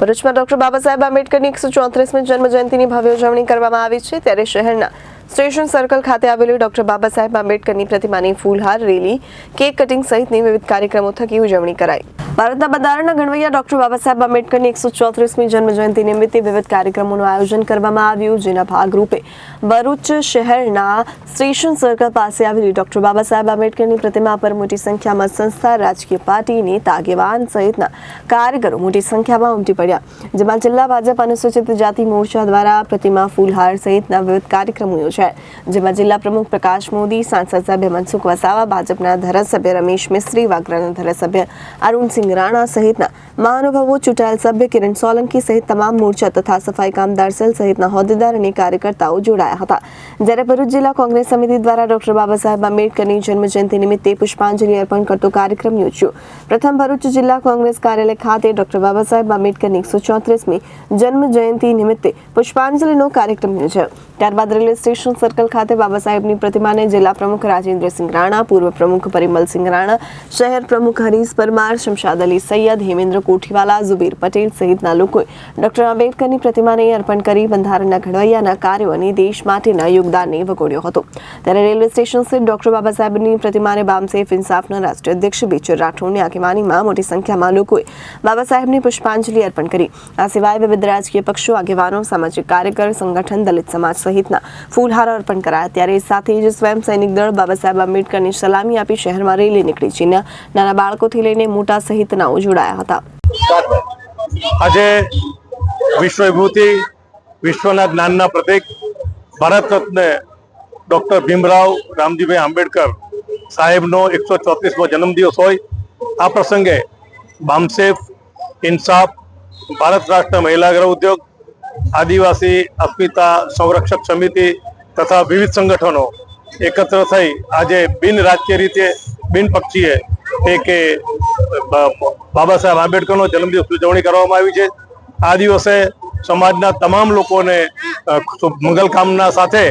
ભરૂચમાં ડોક્ટર બાબા સાહેબ આંબેડકરની એકસો ચોત્રીસમી જન્મ જયંતિની ભવ્ય ઉજવણી કરવામાં આવી છે. ત્યારે શહેરના સ્ટેશન સર્કલ ખાતે આવેલી ડોક્ટર બાબા સાહેબ આંબેડકરની પ્રતિમાની ફૂલહાર રેલી, કેક કટિંગ સહિતની વિવિધ કાર્યક્રમો થકી ઉજવણી કરાઈ. ભારતના બંધારણના ઘડવૈયા ડોક્ટર બાબા સાહેબ આંબેડકરની એકસો ચોત્રીસમી જન્મ જયંતિ નિમિત્તે વિવિધ કાર્યક્રમોનું આયોજન કરવામાં આવ્યું, જેના ભાગરૂપે ભરૂચ શહેરના સ્ટેશન સર્કલ પાસે આવેલી ડોક્ટર બાબા સાહેબ આંબેડકરની પ્રતિમા પર મોટી સંખ્યામાં સંસ્થા, રાજકીય પાર્ટી નેતા આગેવાન સહિતના કાર્યકરો મોટી સંખ્યામાં ઉમટી પડ્યા. જેમાં જિલ્લા ભાજપ અનુસૂચિત જાતિ મોરચા દ્વારા પ્રતિમા ફૂલહાર સહિતના વિવિધ કાર્યક્રમો યોજાયા. જેમાં જિલ્લા પ્રમુખ પ્રકાશ મોદી, સાંસદ સભ્ય મનસુખ વસાવા ભાજપના ધારાસભ્ય રમેશ મિસ્ત્રી, વાગરાના ધારાસભ્ય અરુણસિંહ રાણા સહિતના મહાનુભાવો, ચૂંટાયેલ સભ્ય કિરણ સોલંકી સહિત તમામ મોરચા તથા સફાઈ કામદાર સેલ સહિતના હોદ્દેદાર અને કાર્યકર્તાઓ જોડાયા હતા. જ્યારે ભરૂચ જિલ્લા કોંગ્રેસ સમિતિ દ્વારા ડોક્ટર બાબા સાહેબ આંબેડકરની જન્મજયંતિ નિમિત્તે પુષ્પાંજલિ અર્પણ કરતો કાર્યક્રમ યોજ્યો. પ્રથમ ભરૂચ જિલ્લા કોંગ્રેસ કાર્યાલય ખાતે ડોક્ટર બાબા સાહેબ આંબેડકરની એકસો ચોત્રીસમી જન્મ જયંતિ નિમિત્તે પુષ્પાંજલિનો કાર્યક્રમ યોજાયો. ત્યારબાદ રેલવે સ્ટેશન સર્કલ ખાતે બાબા સાહેબની પ્રતિમાને જિલ્લા પ્રમુખ રાજેન્દ્રસિંહ રાણા, પૂર્વ પ્રમુખ પરિમલસિંહ રાણા, શહેર પ્રમુખ હરીશ પરમાર, શમશાદ અલી સૈયદ, હેમેન્દ્ર કોઠીવાલા, ઝુબીર પટેલ સહિતના લોકોએ ડોક્ટર આંબેડકરની પ્રતિમાને અર્પણ કરી બંધારણના ઘડવૈયાના કાર્યો અને દેશ માટેના યોગદાનને વગોડ્યો હતો. ત્યારે રેલવે સ્ટેશન સ્થિત ડોક્ટર બાબા સાહેબની પ્રતિમાને બામસેફ ઇન્સાફના રાષ્ટ્રીય અધ્યક્ષ બેચર રાઠોડની આગેવાનીમાં મોટી સંખ્યામાં લોકોએ બાબા સાહેબની પુષ્પાંજલિ અર્પણ કરી. આ સિવાય વિવિધ રાજકીય પક્ષો, આગેવાનો, સામાજિક કાર્યકર, સંગઠન, દલિત સમાજ સહિતના ફૂલહાર અર્પણ કરાયા. ત્યારે સાથે જ સ્વયં સૈનિક દળ બાબા સાહેબ આંબેડકરની સલામી આપી શહેરમાં રેલી નીકળી. છે નાના બાળકોથી લઈને મોટા સહિતનાઓ જોડાયા હતા. આજે વિશ્વ વિભૂતિ વિશ્વના જ્ઞાનના પ્રતીક, ભારત રત્ન ડોક્ટર ભીમરાવ રામજીભાઈ આંબેડકર સાહેબનો એકસો ચોત્રીસમો જન્મદિવસ હોય. આ પ્રસંગે બામસેફ ઇન્સાફ, ભારત રાષ્ટ્ર મહિલા ગૃહ ઉદ્યોગ આદિવાસી અસ્મિતા સંરક્ષક સમિતિ તથા વિવિધ સંગઠનો એકત્ર થઈ આજે બિન રાજકીય રીતે બિન પક્ષીય એ કે બાબા સાહેબ આંબેડકરનો જન્મદિવસ ઉજવણી કરવામાં આવી છે. આ દિવસે સમાજના તમામ લોકોને અ, શુભ મંગલ કામના સાથે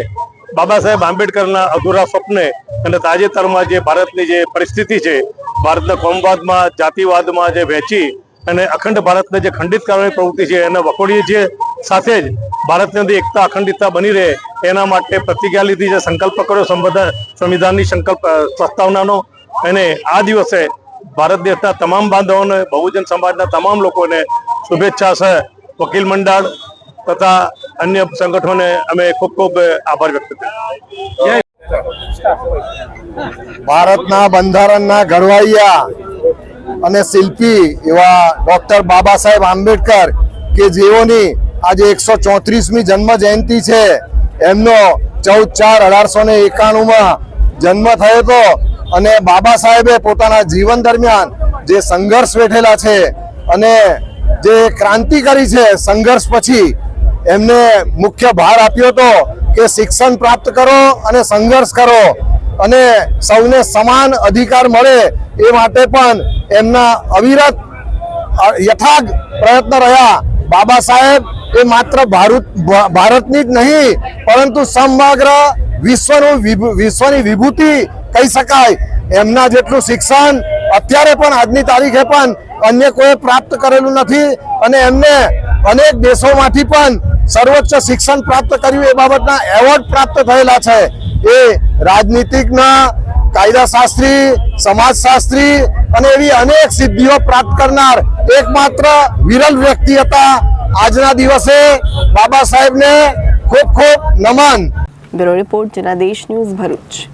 બાબા સાહેબ આંબેડકરના અધૂરા સ્વપ્ને અને તાજેતરમાં જે ભારતની જે પરિસ્થિતિ છે ભારતના કોમવાદમાં જાતિવાદમાં જે વહેંચી અને અખંડ ભારતને જે ખંડિત કરવાની પ્રવૃત્તિ છે એને વખોડીએ છીએ. સાથે જ ભારતની અંદર એકતા અખંડિતતા બની રહે, એના માટે પ્રતિજ્ઞા લીધી છે સંકલ્પ કર્યો સંવિધાનની સંકલ્પ પ્રસ્તાવનાનો, અને આ દિવસે ભારત દેશના તમામ બાંધવોને, બહુજન સમાજના તમામ લોકોને શુભેચ્છા છે. વકીલ મંડળ તથા અન્ય સંગઠનોને અમે ખૂબ ખૂબ આભાર વ્યક્ત કર્યો ભારતના બંધારણના ઘડવૈયા અને શિલ્પી એવા ડોક્ટર બાબા સાહેબ આંબેડકર કે જેઓની આજે એકસો ચોત્રીસમી જન્મ જયંતિ છે. એમનો ચૌદ ચાર અઢારસો ને એકાણુંમાં જન્મ થયો હતો. અને બાબા સાહેબે પોતાના જીવન દરમિયાન જે સંઘર્ષ વેઠેલા છે અને જે ક્રાંતિ કરી છે સંઘર્ષ પછી એમને મુખ્ય ભાર આપ્યો હતો કે શિક્ષણ પ્રાપ્ત કરો અને સંઘર્ષ કરો અને સૌને સમાન અધિકાર મળે એ માટે પણ એમના અવિરત યથાગ પ્રયત્ન રહ્યા. બાબા સાહેબ એ માત્ર ભારત ભારતની જ નહીં, પરંતુ સમગ્ર વિશ્વનું વિશ્વની વિભૂતિ કહી શકાય. એમના જેટલું શિક્ષણ અત્યારે પણ આજની તારીખે પણ અન્ય કોઈ પ્રાપ્ત કરેલું નથી અને એમને અનેક દેશોમાંથી પણ સર્વોચ્ચ શિક્ષણ પ્રાપ્ત કર્યું એ બાબતના એવોર્ડ પ્રાપ્ત થયેલા છે. એ રાજનીતિજ્ઞ, કાયદાશાસ્ત્રી, સમાજશાસ્ત્રી અને એવી અનેક સિદ્ધિઓ પ્રાપ્ત કરનાર એકમાત્ર વિરલ વ્યક્તિ હતા આજના દિવસે બાબા સાહેબને ખૂબ ખૂબ નમન. Bureau report Janadesh news Bharuch.